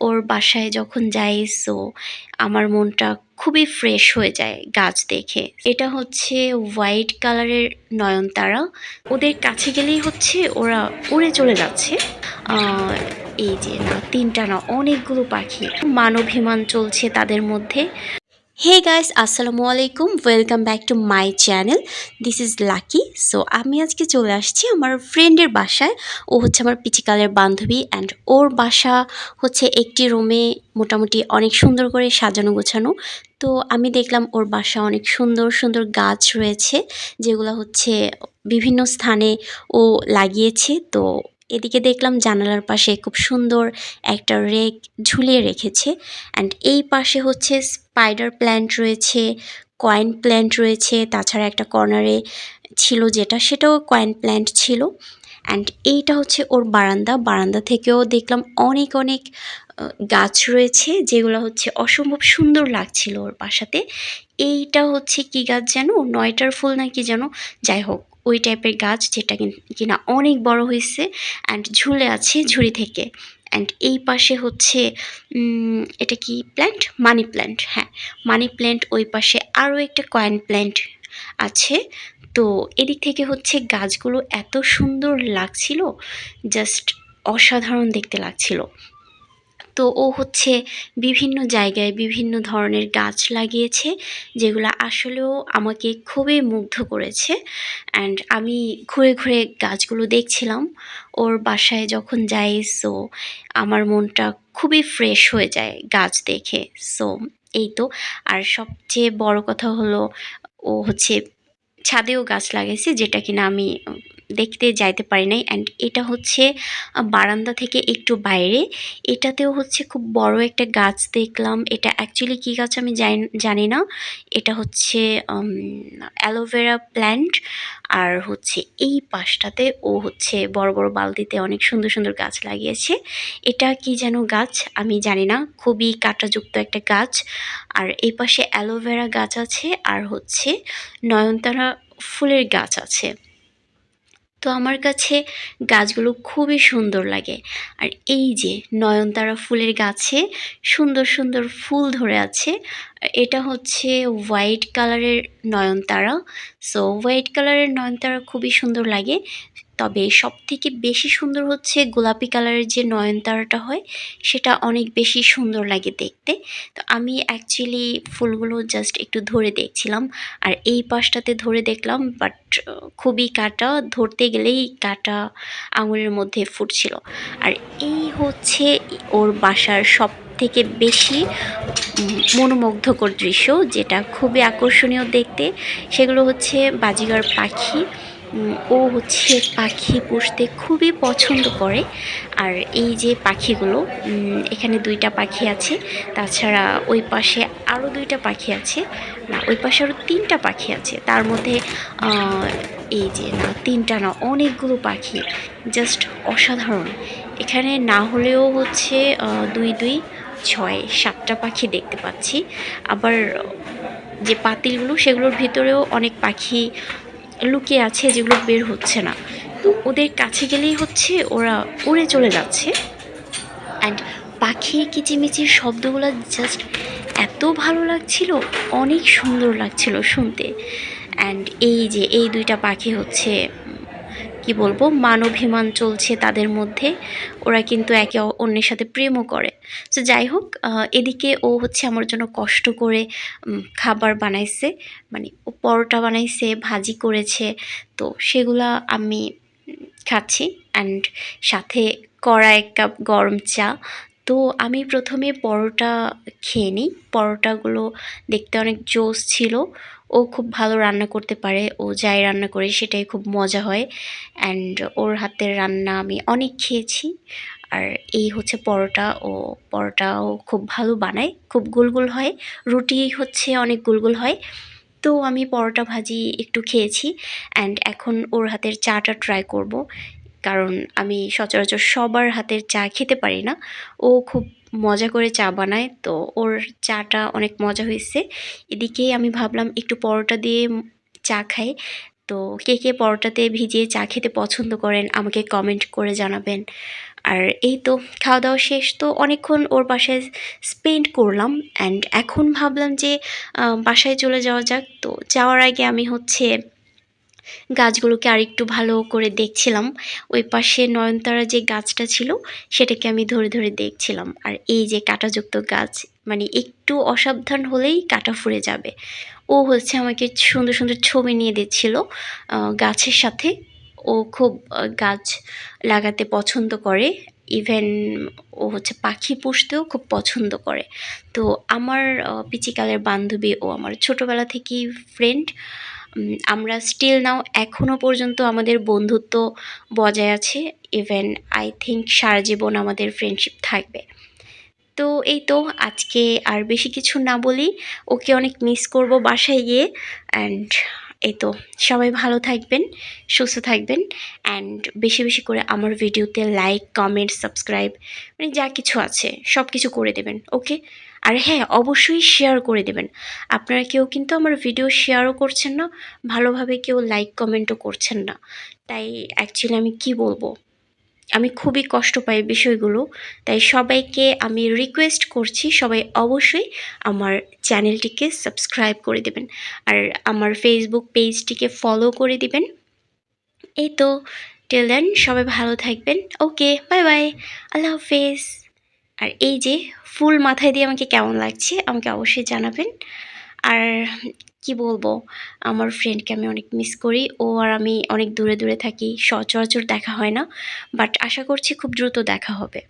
ওর বাসায় যখন যাই সো আমার মনটা খুবই ফ্রেশ হয়ে যায় গাছ দেখে। এটা হচ্ছে হোয়াইট কালারের নয়নতারা। ওদের কাছে গেলেই হচ্ছে ওরা উড়ে চলে যাচ্ছে। এই যে না, তিনটা না, অনেকগুলো পাখি। মানবিমান চলছে তাদের মধ্যে। হে গাইস আসসালামু আলাইকুম welcome back to my channel this is Lucky so আমি আজকে চলে আসছি আমার ফ্রেন্ডের বাসায়। ও হচ্ছে আমার পিচিকালের বান্ধবী অ্যান্ড ওর বাসা হচ্ছে একটি রুমে মোটামুটি অনেক সুন্দর করে সাজানো গোছানো। তো, আমি দেখলাম ওর বাসা অনেক সুন্দর সুন্দর গাছ রয়েছে, যেগুলো হচ্ছে বিভিন্ন স্থানে ও লাগিয়েছে। তো এদিকে দেখলাম জানালার পাশে খুব সুন্দর একটা রেক ঝুলিয়ে রেখেছে। অ্যান্ড এই পাশে হচ্ছে স্পাইডার প্ল্যান্ট রয়েছে কয়েন প্ল্যান্ট রয়েছে, তাছাড়া একটা কর্নারে ছিল যেটা, সেটাও কয়েন প্ল্যান্ট ছিল। অ্যান্ড এইটা হচ্ছে ওর বারান্দা। বারান্দা থেকেও দেখলাম অনেক অনেক গাছ রয়েছে, যেগুলো হচ্ছে অসম্ভব সুন্দর লাগছিল ওর বাসাতে। এইটা হচ্ছে কি গাছ যেন? নয়টার ফুল নাকি যেন? যাই হোক ওই টাইপের গাছ যেটা কিন- অনেক বড় হয়েছে অ্যান্ড ঝুলে আছে ঝুড়ি থেকে অ্যান্ড এই পাশে হচ্ছে এটা কি প্ল্যান্ট মানি প্ল্যান্ট হ্যাঁ। মানি প্ল্যান্ট ওই পাশে আরও একটা কয়েন প্ল্যান্ট আছে। তো এদিক থেকে হচ্ছে গাছগুলো এত সুন্দর লাগছিল জাস্ট অসাধারণ দেখতে লাগছিল। তো ও হচ্ছে বিভিন্ন জায়গায় বিভিন্ন ধরনের গাছ লাগিয়েছে, যেগুলো আসলেও আমাকে খুবই মুগ্ধ করেছে। অ্যান্ড আমি ঘুরে ঘুরে গাছগুলো দেখছিলাম। ওর বাসায় যখন যাই সো আমার মনটা খুবই ফ্রেশ হয়ে যায় গাছ দেখে। সো এই তো। আর সবচেয়ে বড় কথা হলো, ও হচ্ছে ছাদেও গাছ লাগাইছে, যেটা কিনা আমি দেখতে যাইতে পারি নাই। অ্যান্ড এটা হচ্ছে বারান্দা থেকে একটু বাইরে। এটাতেও হচ্ছে খুব বড় একটা গাছ দেখলাম। এটা অ্যাকচুয়ালি কী গাছ আমি জানি- না। এটা হচ্ছে অ্যালোভেরা প্ল্যান্ট আর হচ্ছে এই পাশটাতে ও হচ্ছে বড় বড় বালতিতে অনেক সুন্দর সুন্দর গাছ লাগিয়েছে। এটা কি যেন গাছ? আমি জানি না। খুবই কাঁটাযুক্ত একটা গাছ। আর এই পাশে অ্যালোভেরা গাছ আছে। আর হচ্ছে নয়নতারা ফুলের গাছ আছে। তো আমার কাছে গাছগুলো খুবই সুন্দর লাগে। আর এই যে নয়নতারা ফুলের গাছে সুন্দর সুন্দর ফুল ধরে আছে। এটা হচ্ছে হোয়াইট কালারের নয়নতারা। সো হোয়াইট কালারের নয়নতারা খুবই সুন্দর লাগে। তবে সব থেকে বেশি সুন্দর হচ্ছে গোলাপি কালারের যে নয়নতারাটা হয়, সেটা অনেক বেশি সুন্দর লাগে দেখতে। তো আমি অ্যাকচুয়ালি ফুলগুলো জাস্ট একটু ধরে দেখছিলাম, আর এই পাশটাতে ধরে দেখলাম বাট খুবই কাটা, ধরতে গেলেই কাটা আঙুলের মধ্যে ফুটছিল। আর এই হচ্ছে ওর বাসার সব থেকে বেশি মনোমুগ্ধকর দৃশ্য, যেটা খুবই আকর্ষণীয় দেখতে, সেগুলো হচ্ছে বাজিগার পাখি। ও হচ্ছে পাখি পুষতে খুবই পছন্দ করে। আর এই যে পাখিগুলো এখানে দুইটা পাখি আছে। তাছাড়া ওই পাশে আরও দুইটা পাখি আছে। না, ওই পাশে আরও তিনটা পাখি আছে। তার মধ্যে এই যে না, তিনটা না, অনেকগুলো পাখি। জাস্ট অসাধারণ। এখানে না হলেও হচ্ছে দুই দুই, ছয়, সাতটা পাখি দেখতে পাচ্ছি। আবার যে পাতিলগুলো, সেগুলোর ভিতরেও অনেক পাখি লুকিয়ে আছে যেগুলো বের হচ্ছে না। তো ওদের কাছে গেলেই হচ্ছে ওরা উড়ে চলে যাচ্ছে। অ্যান্ড পাখির কিচিমিচির শব্দগুলো জাস্ট এত ভালো লাগছিল, অনেক সুন্দর লাগছিল শুনতে। অ্যান্ড এই যে, এই দুইটা পাখি হচ্ছে কি বলব মানবিমান চলছে তাদের মধ্যে। ওরা কিন্তু একে অন্যের সাথে প্রেমও করে। তো যাই হোক এদিকে ও হচ্ছে আমার জন্য কষ্ট করে খাবার বানাইছে। মানে ও পরোটা বানাইছে, ভাজি করেছে। তো সেগুলা আমি খাচ্ছি। অ্যান্ড সাথে কড়া এক কাপ গরম চা। তো আমি প্রথমে পরোটা খেয়ে নিই। পরোটাগুলো দেখতে অনেক জোস ছিল। ও খুব ভালো রান্না করতে পারে। ও যাই রান্না করে সেটাই খুব মজা হয়। অ্যান্ড ওর হাতের রান্না আমি অনেক খেয়েছি। আর এই হচ্ছে পরোটা। ও পরোটাও খুব ভালো বানায়। খুব গুলগুল হয়। রুটি হচ্ছে অনেক গুলগুল হয়। তো আমি পরোটা ভাজি একটু খেয়েছি। অ্যান্ড এখন ওর হাতের চাটা ট্রাই করব। কারণ আমি সচরাচর সবার হাতের চা খেতে পারি না। ও খুব মজা করে চা বানায়, তো ওর চাটা অনেক মজা হয়েছে। এদিকে আমি ভাবলাম একটু পরোটা দিয়ে চা খাই। তো কে কে পরোটাতে ভিজিয়ে চা খেতে পছন্দ করেন আমাকে কমেন্ট করে জানাবেন। আর এই তো খাওয়া দাওয়া শেষ, তো অনেকক্ষণ ওর বাসায় স্পেন্ড করলাম। অ্যান্ড এখন ভাবলাম যে বাসায় চলে যাওয়া যাক। তো যাওয়ার আগে আমি হচ্ছে গাছগুলোকে আরেকটু ভালো করে দেখছিলাম। ওই পাশে নয়নতারা যে গাছটা ছিল, সেটাকে আমি ধরে ধরে দেখছিলাম। আর এই যে কাঁটাযুক্ত গাছ মানে একটু অসাবধান হলেই কাঁটা ফুরে যাবে। ও হচ্ছে আমাকে সুন্দর সুন্দর ছবি নিয়ে দিচ্ছিল গাছের সাথে। ও খুব গাছ লাগাতে পছন্দ করে। ইভেন ও হচ্ছে পাখি পুষতেও খুব পছন্দ করে। তো আমার পিচিকালের বান্ধবী ও আমার ছোটোবেলা থেকেই ফ্রেন্ড আমরা স্টিল নাও এখনও পর্যন্ত আমাদের বন্ধুত্ব বজায় আছে ইভেন আই থিঙ্ক সারা জীবন আমাদের ফ্রেন্ডশিপ থাকবে। তো এই তো, আজকে আর বেশি কিছু না বলি, ওকে অনেক মিস করব বাসায় গিয়ে অ্যান্ড এই তো, সবাই ভালো থাকবেন, সুস্থ থাকবেন অ্যান্ড বেশি বেশি করে আমার ভিডিওতে লাইক কমেন্ট সাবস্ক্রাইব মানে যা কিছু আছে সব কিছু করে দেবেন ওকে আর হ্যাঁ অবশ্যই শেয়ার করে দেবেন। আপনারা কেউ কিন্তু আমার ভিডিও শেয়ারও করছেন না, ভালোভাবে কেউ লাইক কমেন্টও করছেন না। তাই অ্যাকচুয়ালি আমি কি বলব? আমি খুবই কষ্ট পাই বিষয়গুলো, তাই সবাইকে আমি রিকোয়েস্ট করছি, সবাই অবশ্যই আমার চ্যানেলটিকে সাবস্ক্রাইব করে দেবেন। আর আমার ফেসবুক পেজটিকে ফলো করে দিবেন। এই তো টিল দেন সবাই ভালো থাকবেন। ওকে বাই বাই আল্লাহ হাফেজ। আর এই যে ফুল মাথায় দিয়ে আমাকে কেমন লাগছে, আমাকে অবশ্যই জানাবেন। আর কি বলব, আমার ফ্রেন্ডকে আমি অনেক মিস করি। ও আর আমি অনেক দূরে দূরে থাকি, সচরাচর দেখা হয় না। বাট আশা করছি খুব দ্রুত দেখা হবে।